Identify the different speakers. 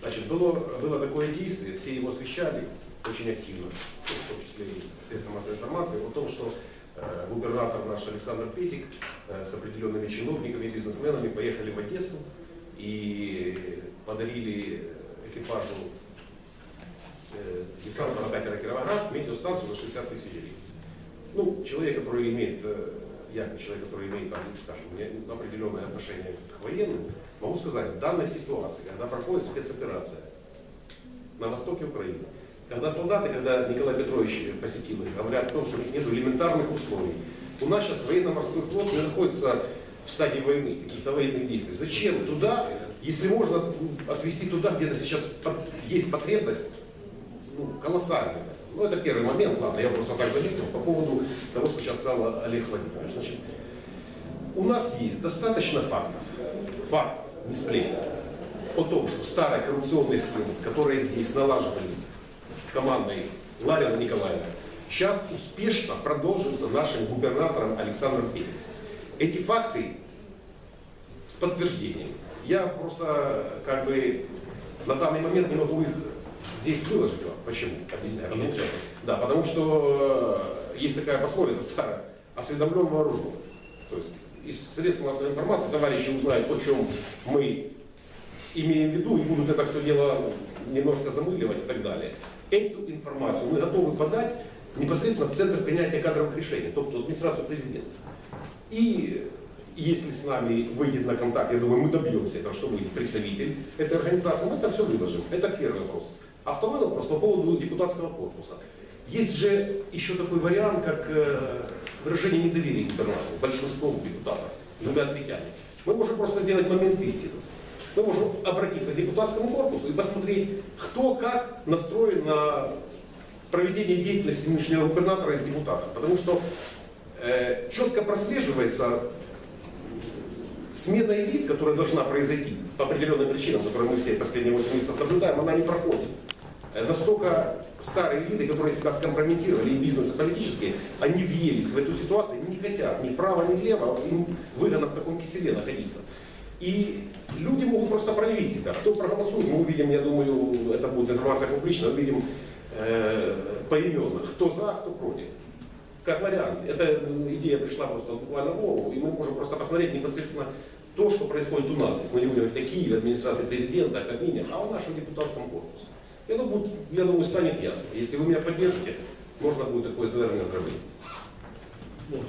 Speaker 1: Значит, было, было такое действие, все его освещали очень активно, в том числе и средства массовой информации, о том, что э, губернатор наш Александр Петик э, с определенными чиновниками, бизнесменами поехали в Одессу и подарили экипажу э, десантного катера Кировоград метеостанцию за 60 тысяч гривен. Ну, человек, который имеет, э, я как человек, который имеет, там, скажем, определенное отношение к военным, могу сказать, в данной ситуации, когда проходит спецоперация на востоке Украины, когда солдаты, когда Николай Петрович посетил их, говорят о том, что у них нет элементарных условий. У нас сейчас военно-морской флот не находится в стадии войны, каких-то военных действий. Зачем туда, если можно м, отвести туда, где-то сейчас есть потребность ну, колоссальная. Ну, это первый момент, ладно, я просто так заметил по поводу того, что сейчас сказал Олег Владимирович. Значит, у нас есть достаточно фактов, фактов, не сплетен, о том, что старые коррупционные схемы, которые здесь налаживались командой Ларина Николаевна, сейчас успешно продолживаются нашим губернатором Александром Петиком. Эти факты с подтверждением. Я просто как бы на данный момент не могу их здесь выложить вам. Почему? Объясняю. Потому что, да, потому что э, есть такая пословица старая, осведомлен вооружен. То есть из средств массовой информации товарищи узнают, о чем мы имеем в виду, и будут это все дело немножко замыливать и так далее. Эту информацию мы готовы подать непосредственно в Центр принятия кадровых решений, тобто администрацию президента. И если с нами выйдет на контакт, я думаю, мы добьемся этого, что выйдет представитель этой организации, мы это все выложим. Это первый вопрос. А второй вопрос по поводу депутатского корпуса. Есть же еще такой вариант, как э, выражение недоверия губернатору, большинству депутатов, двумя третями. Мы можем просто сделать момент истины. Мы можем обратиться к депутатскому корпусу и посмотреть, кто как настроен на проведение деятельности нынешнего губернатора из депутатов. Потому что э, четко прослеживается смена элит, которая должна произойти по определенным причинам, за которые мы все последние 8 месяцев наблюдаем, она не проходит. Э, Настолько старые элиты, которые себя скомпрометировали, и бизнес, и политические, они въелись в эту ситуацию, не хотят ни вправо, ни влево, им выгодно в таком киселе находиться. И люди могут просто проявить себя. Кто проголосует, мы увидим, я думаю, это будет информация публичная, увидим э, поименно, кто за, кто против. Как вариант. Эта идея пришла просто буквально в голову, и мы можем просто посмотреть непосредственно то, что происходит у нас. Если мы не будем Киеве, администрации президента, о Кабмине, а о нашем депутатском корпусе. Это будет, я думаю, станет ясно. Если вы меня поддержите, можно будет такое зробити.
Speaker 2: Можна.